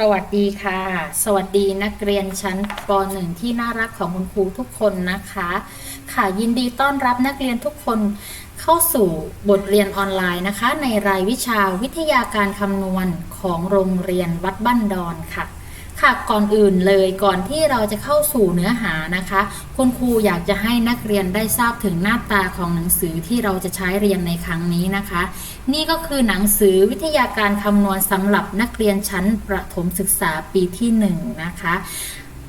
สวัสดีค่ะ สวัสดีนักเรียนชั้นป .1 ที่น่ารักของคุณครูทุกคนนะคะ ค่ะยินดีต้อนรับนักเรียนทุกคนเข้าสู่บทเรียนออนไลน์นะคะ ในรายวิชาวิทยาการคำนวณของโรงเรียนวัดบ้านดอนค่ะ ค่ะก่อนอื่นเลยก่อนที่เราจะเข้าสู่เนื้อหานะคะ คุณครูอยากจะให้นักเรียนได้ทราบถึงหน้าตาของหนังสือที่เราจะใช้เรียนในครั้งนี้นะคะ นี่ก็คือหนังสือวิทยาการคำนวณสำหรับนักเรียนชั้นประถมศึกษาปีที่1นงนะคะ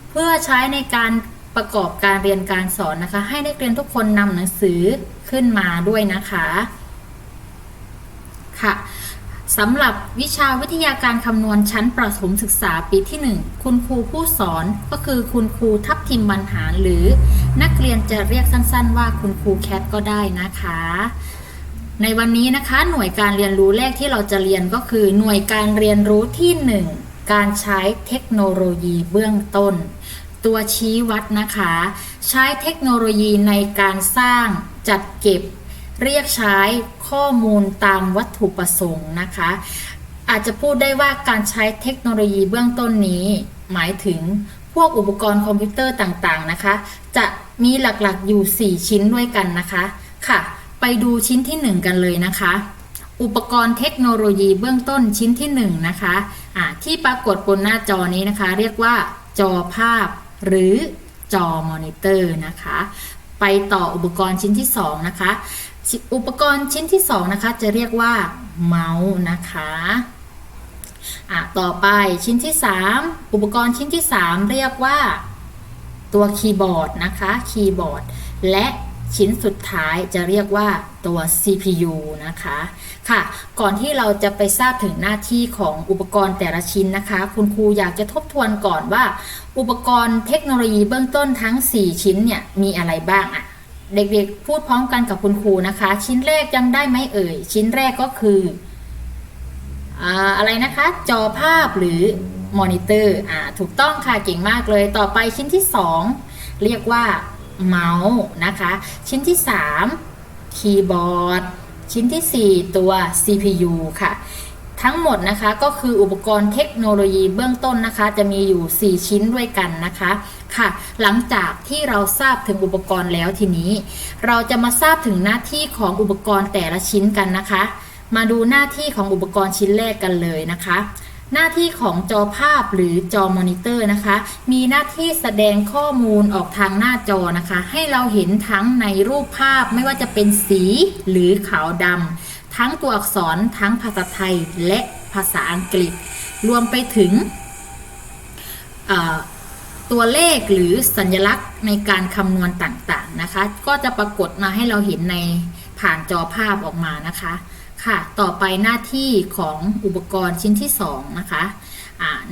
เพื่อใช้ในการประกอบการเรียนการสอนนะคะ ให้นักเรียนทุกคนนำหนังสือขึ้นมาด้วยนะคะค่ะ สำหรับวิชาวิทยาการคำนวณชั้นประถมศึกษาปีที่ 1 คุณครูผู้สอนก็คือคุณครูทัพทิมบรรหารหรือ นักเรียนจะเรียกสั้นๆ ว่าคุณครูแคทก็ได้นะคะ ในวันนี้นะคะหน่วยการเรียนรู้แรกที่เราจะเรียนก็คือ หน่วยการเรียนรู้ที่ 1 การใช้เทคโนโลยีเบื้องต้น ตัวชี้วัดนะคะ ใช้เทคโนโลยีในการสร้างจัดเก็บ เรียกใช้ข้อมูลตามวัตถุประสงค์นะคะ อาจจะพูดได้ว่าการใช้เทคโนโลยีเบื้องต้นนี้ หมายถึงพวกอุปกรณ์คอมพิวเตอร์ต่างๆนะคะ จะมีหลักๆอยู่ 4 ชิ้นด้วยกันนะคะค่ะ ไปดูชิ้นที่ 1 กันเลยนะคะ อุปกรณ์เทคโนโลยีเบื้องต้นชิ้นที่ 1 นะคะะที่ปรากฏบนหน้าจอนี้นะคะ เรียกว่าจอภาพหรือจอมอนิเตอร์นะคะ ไปต่ออุปกรณ์ชิ้นที่ 2 นะคะ อุปกรณ์ชิ้นที่ 2 นะคะ จะเรียกว่าเมาส์นะคะอะต่อไปชิ้นที่ 3 อุปกรณ์ชิ้นที่ 3 เรียกว่าตัวคีย์บอร์ดนะคะคีย์บอร์ดและ ชิ้นสุดท้ายจะเรียกว่าตัว CPU นะคะ ค่ะ ก่อนที่เราจะไปทราบถึงหน้าที่ของอุปกรณ์แต่ละชิ้นนะคะ คุณครูอยากจะทบทวนก่อนว่า อุปกรณ์เทคโนโลยีเบื้องต้นทั้ง 4 ชิ้นเนี่ยมีอะไรบ้างอะเด็กๆพูดพร้อมกันกับคุณครูนะคะ ชิ้นแรกจำได้ไหมเอ่ย ชิ้นแรกก็คืออะไรนะคะ จอภาพหรือมอนิเตอร์อ่าถูกต้องค่ะเก่งมากเลย ต่อไปชิ้นที่ 2 เรียกว่า เมาส์นะคะ ชิ้นที่ 3 คีย์บอร์ด ชิ้นที่ 4 ตัว CPU ค่ะ ทั้งหมดนะคะก็คืออุปกรณ์เทคโนโลยีเบื้องต้นนะคะ จะมีอยู่ 4 ชิ้นด้วยกันนะคะค่ะ หลังจากที่เราทราบถึงอุปกรณ์แล้วทีนี้ เราจะมาทราบถึงหน้าที่ของอุปกรณ์แต่ละชิ้นกันนะคะ มาดูหน้าที่ของอุปกรณ์ชิ้นแรกกันเลยนะคะ หน้าที่ของจอภาพหรือจอมอนิเตอร์นะคะ มีหน้าที่แสดงข้อมูลออกทางหน้าจอนะคะ ให้เราเห็นทั้งในรูปภาพไม่ว่าจะเป็นสีหรือขาวดำทั้งตัวอักษรทั้งภาษาไทยและภาษาอังกฤษ รวมไปถึงตัวเลขหรือสัญลักษณ์ในการคำนวณต่างๆนะคะ ก็จะปรากฏมาให้เราเห็นในผ่านจอภาพออกมานะคะ ค่ะ ต่อไปหน้าที่ของอุปกรณ์ชิ้นที่ 2 นะคะ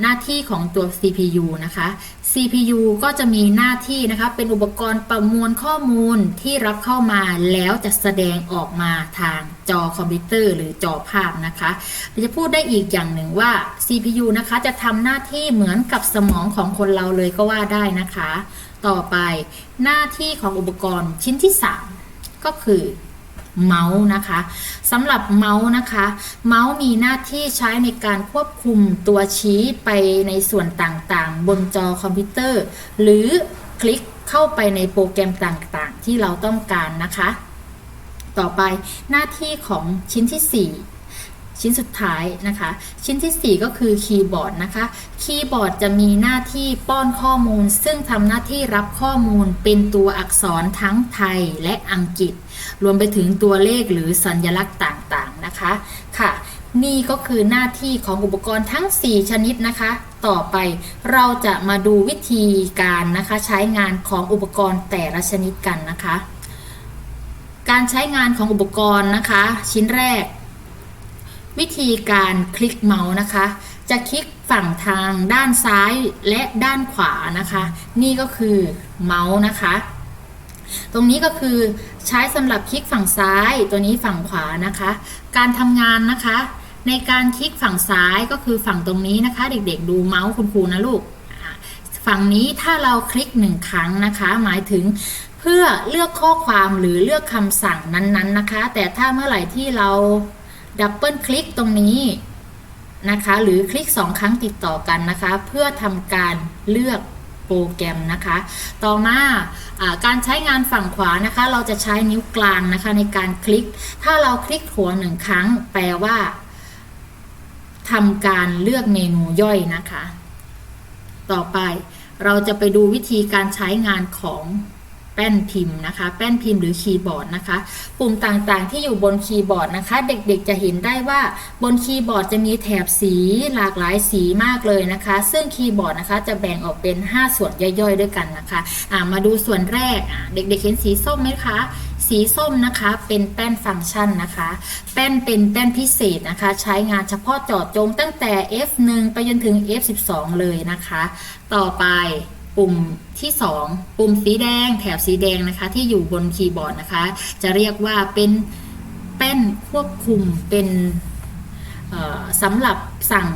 หน้าที่ของตัว CPU นะคะ CPU ก็จะมีหน้าที่นะคะ เป็นอุปกรณ์ประมวลข้อมูลที่รับเข้ามาแล้วจะแสดงออกมาทางจอคอมพิวเตอร์ หรือจอภาพนะคะจะพูดได้อีกอย่างหนึ่งว่า CPU นะคะจะทำหน้าที่เหมือนกับสมองของคนเราเลยก็ว่าได้นะคะ ต่อไปหน้าที่ของอุปกรณ์ชิ้นที่ 3 ก็คือ เมาส์นะคะสำหรับเมาส์นะคะ เมาส์มีหน้าที่ใช้ในการควบคุมตัวชี้ไปในส่วนต่างๆ บนจอคอมพิวเตอร์ หรือคลิกเข้าไปในโปรแกรมต่างๆ ที่เราต้องการนะคะ ต่อไปหน้าที่ของชิ้นที่ 4ชิ้นสุดท้ายนะคะ ชิ้นที่ 4 ก็คือคีย์บอร์ดนะคะ คีย์บอร์ดจะมีหน้าที่ป้อนข้อมูล ซึ่งทำหน้าที่รับข้อมูลเป็นตัวอักษรทั้งไทยและอังกฤษ รวมไปถึงตัวเลขหรือสัญลักษณ์ต่างๆนะคะค่ะ นี่ก็คือหน้าที่ของอุปกรณ์ทั้ง 4 ชนิดนะคะ ต่อไปเราจะมาดูวิธีการนะคะใช้งานของอุปกรณ์แต่ละชนิดกันนะคะ การใช้งานของอุปกรณ์นะคะ ชิ้นแรก วิธีการคลิกเมาส์นะคะจะคลิกฝั่งทางด้านซ้ายและด้านขวานะคะ นี่ก็คือเมาส์นะคะ ตรงนี้ก็คือใช้สำหรับคลิกฝั่งซ้ายตัวนี้ฝั่งขวานะคะ การทำงานนะคะ ในการคลิกฝั่งซ้ายก็คือฝั่งตรงนี้นะคะ เด็กๆ ดูเมาส์คุณครูนะลูกฝั่งนี้ถ้าเราคลิกหนึ่งครั้งนะคะ หมายถึงเพื่อเลือกข้อความหรือเลือกคำสั่งนั้นๆนะคะ แต่ถ้าเมื่อไหร่ที่เราดับเบิลคลิกตรงนี้นะคะ หรือคลิก 2 ครั้งติดต่อกันนะคะ เพื่อทำการเลือก โปรแกรมนะคะ ต่อมาอาการใช้งานฝั่งขวานะคะ เราจะใช้นิ้วกลางนะคะในการคลิก ถ้าเราคลิกหัวหนึ่งครั้ง แปลว่าทำการเลือกเมนูย่อยนะคะ ต่อไปเราจะไปดูวิธีการใช้งานของ แป้นพิมพ์นะคะ แป้นพิมพ์หรือคีย์บอร์ดนะคะ ปุ่มต่างๆที่อยู่บนคีย์บอร์ดนะคะ เด็กๆจะเห็นได้ว่าบนคีย์บอร์ดจะมีแถบสีหลากหลายสีมากเลยนะคะ ซึ่งคีย์บอร์ดนะคะจะแบ่งออกเป็น 5 ส่วนย่อยๆ ด้วยกันนะคะะมาดูส่วนแรกเด็กๆเห็นสีส้มไหมคะสีส้มนะคะเป็นแป้นฟังก์ชันนะคะ แป้นเป็นแป้นพิเศษนะคะ ใช้งานเฉพาะเจาะจงตั้งแต่ F1 ไปจนถึง F12 เลยนะคะ ต่อไป ปุ่มที่ 2 ปุ่มสีแดง แถบสีแดงนะคะ ที่อยู่บนคีย์บอร์ดนะคะ จะเรียกว่าเป็นแป้นควบคุมเป็นสำหรับสั่ง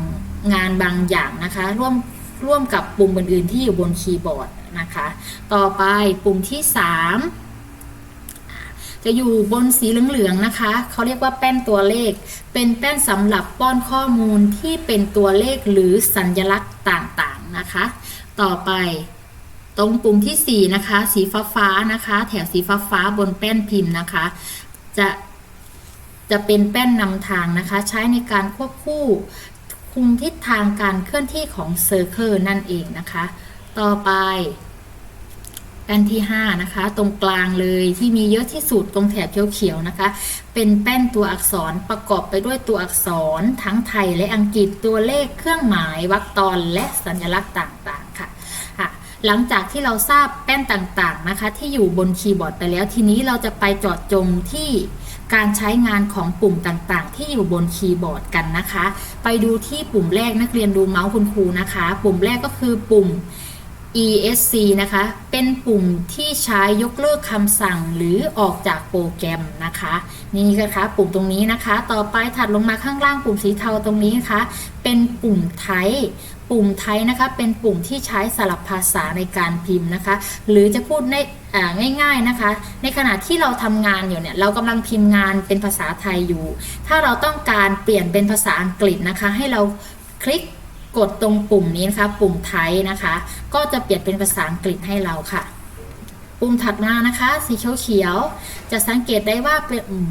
งานบางอย่างนะคะ ร่วมร่วมกับปุ่มอื่นๆที่อยู่บนคีย์บอร์ดนะคะ ต่อไปปุ่มที่ 3จะอยู่บนสีเหลืองๆนะคะ เขาเรียกว่าแป้นตัวเลข เป็นแป้นสำหรับป้อนข้อมูลที่เป็นตัวเลขหรือสัญลักษณ์ต่างๆนะคะ ต่อไปตรงปุ่มที่ 4 นะคะ สีฟ้าฟ้านะคะ แถวสีฟ้าฟ้าบนแป้นพิมพ์นะคะ จะจะเป็นแป้นนำทางนะคะ ใช้ในการควบคู่คุมทิศทางการเคลื่อนที่ของเซอร์เคิลนั่นเองนะคะ ต่อไป แป้นที่ 5 นะคะ ตรงกลางเลยที่มีเยอะที่สุดตรงแถบเขียวๆนะคะ เป็นแป้นตัวอักษรประกอบไปด้วยตัวอักษรทั้งไทยและอังกฤษตัวเลขเครื่องหมายวรรคตอนและสัญลักษณ์ต่างๆค่ะหลังจากที่เราทราบแป้นต่างๆนะคะ ที่อยู่บนคีย์บอร์ดไปแล้วทีนี้เราจะไปจาะจงที่การใช้งานของปุ่มต่างๆ ที่อยู่บนคีย์บอร์ดกันนะคะ ไปดูที่ปุ่มแรกนักเรียนดูเมาส์คุณครูนะคะ ปุ่มแรกก็คือปุ่ม ESC นะคะ เป็นปุ่มที่ใช้ยกเลิกคำสั่งหรือออกจากโปรแกรมนะคะ นี่นะคะปุ่มตรงนี้นะคะ ต่อไปถัดลงมาข้างล่างปุ่มสีเทาตรงนี้นะคะ เป็นปุ่มไทยปุ่มไทยนะคะ เป็นปุ่มที่ใช้สลับภาษาในการพิมพ์นะคะ หรือจะพูดในอ่าง่ายๆนะคะ ในขณะที่เราทำงานอยู่เนี่ย เรากำลังพิมพ์งานเป็นภาษาไทยอยู่ ถ้าเราต้องการเปลี่ยนเป็นภาษาอังกฤษนะคะ ให้เราคลิก กดตรงปุ่มนี้นะคะ ปุ่มไทยนะคะ ก็จะเปลี่ยนเป็นภาษาอังกฤษให้เราค่ะ ปุ่มถัดมานะคะ สีเขียวจะสังเกตได้ว่า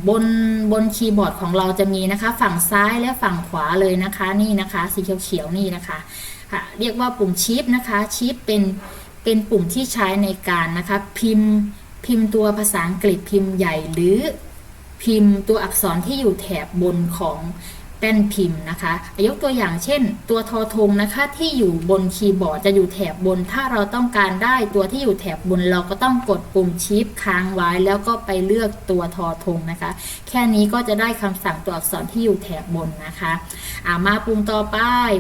บนบนคีย์บอร์ดของเราจะมีนะคะ ฝั่งซ้ายและฝั่งขวาเลยนะคะนี่นะคะ สีเขียวๆนี่นะคะค่ะเรียกว่าปุ่มชิปนะคะชิปเป็นเป็นปุ่มที่ใช้ในการนะคะ พิมพ์พิมพ์ตัวภาษาอังกฤษพิมพ์ใหญ่หรือพิมพ์ตัวอักษรที่อยู่แถบบนของ แป้นพิมพ์นะคะยกตัวอย่างเช่น ตัวทอทงนะคะที่อยู่บนคีย์บอร์ดจะอยู่แถบบน ถ้าเราต้องการได้ตัวที่อยู่แถบบนเราก็ต้องกดปุ่มชิปค้างไว้ แล้วก็ไปเลือกตัวทอทงนะคะ แค่นี้ก็จะได้คำสั่งตัวอักษรที่อยู่แถบบนนะคะอามาปุ่มต่อไป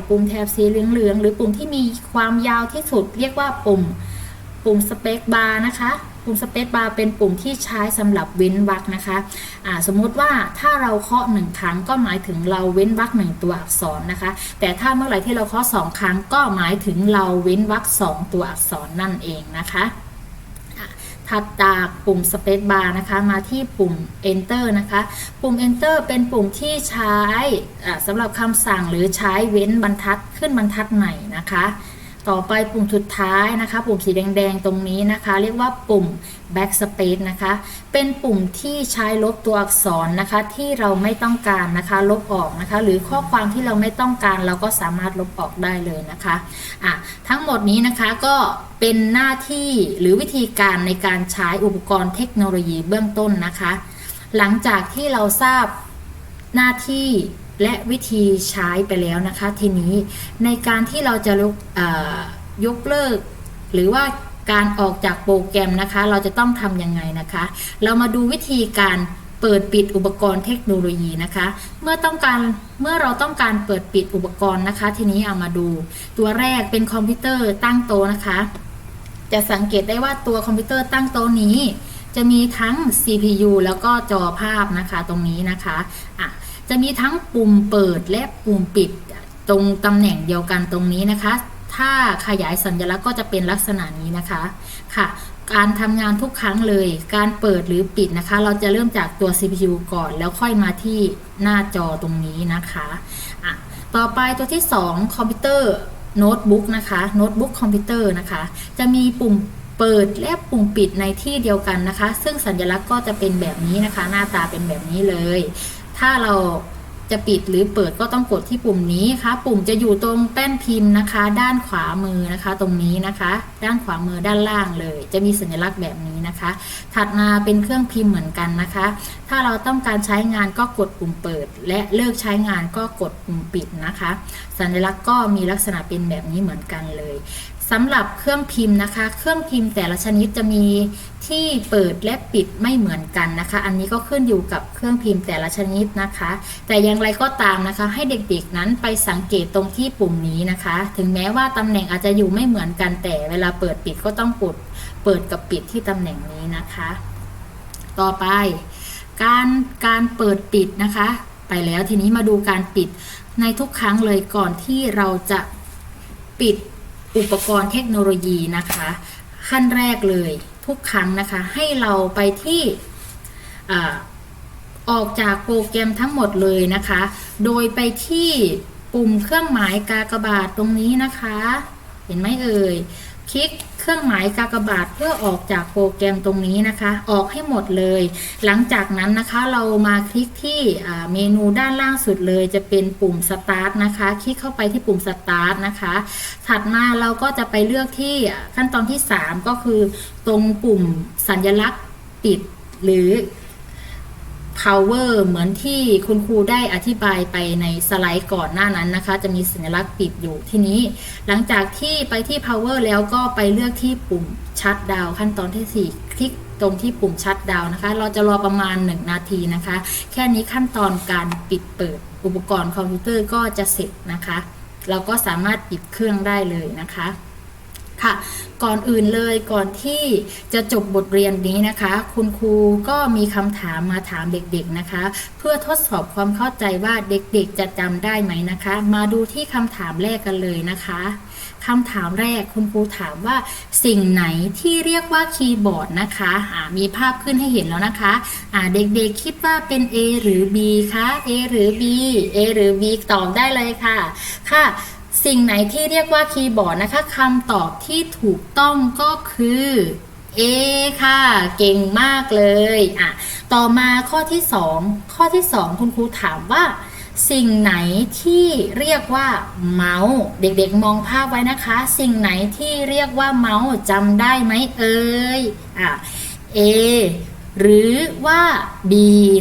ปุ่มแถบสีเหลืองๆหรือปุ่มที่มีความยาวที่สุด เรียกว่าปุ่มปุ่มสเปคบาร์นะคะ ปุ่มสเปคบาร์เป็นปุ่มที่ใช้สำหรับเว้นวรรคนะคะะสมมุติว่าถ้าเราเคาะหนึ่งครั้งก็หมายถึงเราเว้นวรรคหนึ่งตัวอักษรนะคะ แต่ถ้าเมื่อไหร่ที่เราเคาะสองครั้งก็หมายถึงเราเว้นวรรคสองตัวอักษรนั่นเองนะคะถัดจากปุ่ม Space Bar นะคะ มาที่ปุ่ม Enter นะคะ ปุ่ม Enter เป็นปุ่มที่ใช้สำหรับคำสั่งหรือใช้เว้นบรรทัดขึ้นบรรทัดใหม่นะคะ ต่อไปปุ่มสุดท้ายนะคะ ปุ่มสีแดงๆตรงนี้นะคะ เรียกว่าปุ่ม backspace นะคะ เป็นปุ่มที่ใช้ลบตัวอักษรนะคะ ที่เราไม่ต้องการนะคะ ลบออกนะคะ หรือข้อความที่เราไม่ต้องการเราก็สามารถลบออกได้เลยนะคะอะทั้งหมดนี้นะคะก็เป็นหน้าที่หรือวิธีการในการใช้อุปกรณ์เทคโนโลยีเบื้องต้นนะคะ หลังจากที่เราทราบหน้าที่ และวิธีใช้ไปแล้วนะคะ ทีนี้ในการที่เราจะยกเอ่อยกเลิก หรือว่าการออกจากโปรแกรมนะคะ เราจะต้องทำยังไงนะคะ เรามาดูวิธีการเปิดปิดอุปกรณ์เทคโนโลยีนะคะ เมื่อต้องการเมื่อเราต้องการเปิดปิดอุปกรณ์นะคะ ทีนี้เอามาดู ตัวแรกเป็นคอมพิวเตอร์ตั้งโต๊ะนะคะ จะสังเกตได้ว่าตัวคอมพิวเตอร์ตั้งโต๊ะนี้ จะมีทั้ง CPU แล้วก็จอภาพนะคะตรงนี้นะคะอะ จะมีทั้งปุ่มเปิดและปุ่มปิดตรงตำแหน่งเดียวกันตรงนี้นะคะ ถ้าขยายสัญลักษณ์ก็จะเป็นลักษณะนี้นะคะค่ะ การทำงานทุกครั้งเลย การเปิดหรือปิดนะคะ เราจะเริ่มจากตัว CPU ก่อนแล้วค่อยมาที่หน้าจอตรงนี้นะคะะต่อไปตัวที่ 2 คอมพิวเตอร์โน้ตบุ๊กนะคะโน้ตบุ๊กคอมพิวเตอร์นะคะ จะมีปุ่มเปิดและปุ่มปิดในที่เดียวกันนะคะ ซึ่งสัญลักษณ์ก็จะเป็นแบบนี้นะคะ หน้าตาเป็นแบบนี้เลย ถ้าเราจะปิดหรือเปิดก็ต้องกดที่ปุ่มนี้ค่ะ ปุ่มจะอยู่ตรงแป้นพิมพ์นะคะ ด้านขวามือนะคะ ตรงนี้นะคะ ด้านขวามือด้านล่างเลย จะมีสัญลักษณ์แบบนี้นะคะ ถัดมาเป็นเครื่องพิมพ์เหมือนกันนะคะ ถ้าเราต้องการใช้งานก็กดปุ่มเปิด และเลิกใช้งานก็กดปุ่มปิดนะคะ สัญลักษณ์ก็มีลักษณะเป็นแบบนี้เหมือนกันเลย สำหรับเครื่องพิมพ์นะคะ เครื่องพิมพ์แต่ละชนิดจะมีที่เปิดและปิดไม่เหมือนกันนะคะ อันนี้ก็ขึ้นอยู่กับเครื่องพิมพ์แต่ละชนิดนะคะ แต่อย่างไรก็ตามนะคะ ให้เด็กๆนั้นไปสังเกตตรงที่ปุ่มนี้นะคะ ถึงแม้ว่าตำแหน่งอาจจะอยู่ไม่เหมือนกันแต่เวลาเปิดปิดก็ต้องกดเปิดกับปิดที่ตำแหน่งนี้นะคะ ต่อไป การการเปิดปิดนะคะ ไปแล้วทีนี้มาดูการปิดในทุกครั้งเลยก่อนที่เราจะปิด อุปกรณ์เทคโนโลยีนะคะ ขั้นแรกเลยทุกครั้งนะคะ ให้เราไปที่อออกจากโปรแกรมทั้งหมดเลยนะคะ โดยไปที่ปุ่มเครื่องหมายกากบาทตรงนี้นะคะ เห็นไหมเอ่ย คลิก เครื่องหมายกากบาทเพื่อออกจากโปรแกรมตรงนี้นะคะ ออกให้หมดเลย หลังจากนั้นนะคะเรามาคลิกที่เมนูด้านล่างสุดเลย จะเป็นปุ่ม Start นะคะ คลิกเข้าไปที่ปุ่ม Start นะคะ ถัดมาเราก็จะไปเลือกที่ขั้นตอนที่ 3 ก็คือ ตรงปุ่มสัญลักษณ์ปิดหรือ power เหมือนที่คุณครูได้อธิบายไปในสไลด์ก่อนหน้านั้นนะคะ จะมีสัญลักษณ์ปิดอยู่ที่นี้ หลังจากที่ไปที่ power แล้วก็ไปเลือกที่ปุ่มชัดดาวขั้นตอนที่ 4 คลิกตรงที่ปุ่มชัดดาวนะคะ เราจะรอประมาณ 1 นาทีนะคะ แค่นี้ขั้นตอนการปิดเปิดอุปกรณ์คอมพิวเตอร์ก็จะเสร็จนะคะ เราก็สามารถปิดเครื่องได้เลยนะคะ ค่ะ ก่อนอื่นเลยก่อนที่จะจบบทเรียนนี้นะคะ คุณครูก็มีคำถามมาถามเด็กๆนะคะ เพื่อทดสอบความเข้าใจว่าเด็กๆจะจำได้ไหมนะคะ มาดูที่คำถามแรกกันเลยนะคะคำถามแรกคุณครูถามว่าสิ่งไหนที่เรียกว่าคีย์บอร์ดนะคะอ่ามีภาพขึ้นให้เห็นแล้วนะคะอ่าเด็กๆคิดว่าเป็น A หรือ B คะ A หรือ B A หรือ B ตอบได้เลยค่ะ ค่ะ สิ่งไหนที่เรียกว่าคีย์บอร์ดนะคะคำตอบที่ถูกต้องก็คือ A ค่ะ เก่งมากเลยอะต่อมาข้อที่ 2 ข้อที่ 2 คุณครูถามว่า สิ่งไหนที่เรียกว่าเมาส์เด็กๆมองภาพไว้นะคะ สิ่งไหนที่เรียกว่าเมาส์จำได้ไหมเอ่ยอะ A หรือว่า B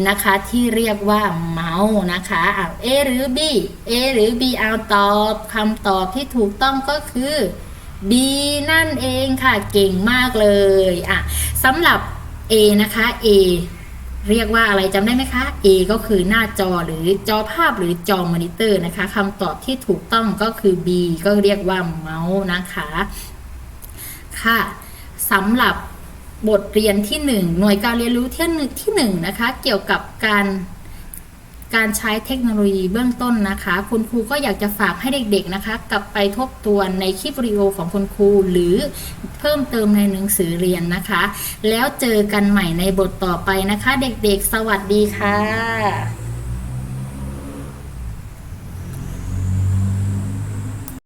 นะคะที่เรียกว่าเมาส์นะคะอะ A หรือ B A หรือ B เอาตอบคำตอบที่ถูกต้องก็คือ B นั่นเองค่ะเก่งมากเลยอะสำหรับ A นะคะ A เรียกว่าอะไรจำได้ไหมคะ A ก็คือหน้าจอหรือจอภาพหรือจอมอนิเตอร์นะคะคำตอบที่ถูกต้องก็คือ B ก็เรียกว่าเมาส์นะคะ ค่ะสำหรับ บทเรียนที่ 1 หน่วยการเรียนรู้ที่หนึ่งที่1นะคะ เกี่ยวกับการการใช้เทคโนโลยีเบื้องต้นนะคะ คุณครูก็อยากจะฝากให้เด็กๆนะคะ กลับไปทบทวนในคลิปวิดีโอของคุณครูหรือเพิ่มเติมในหนังสือเรียนนะคะ แล้วเจอกันใหม่ในบทต่อไปนะคะ เด็กๆ สวัสดีค่ะ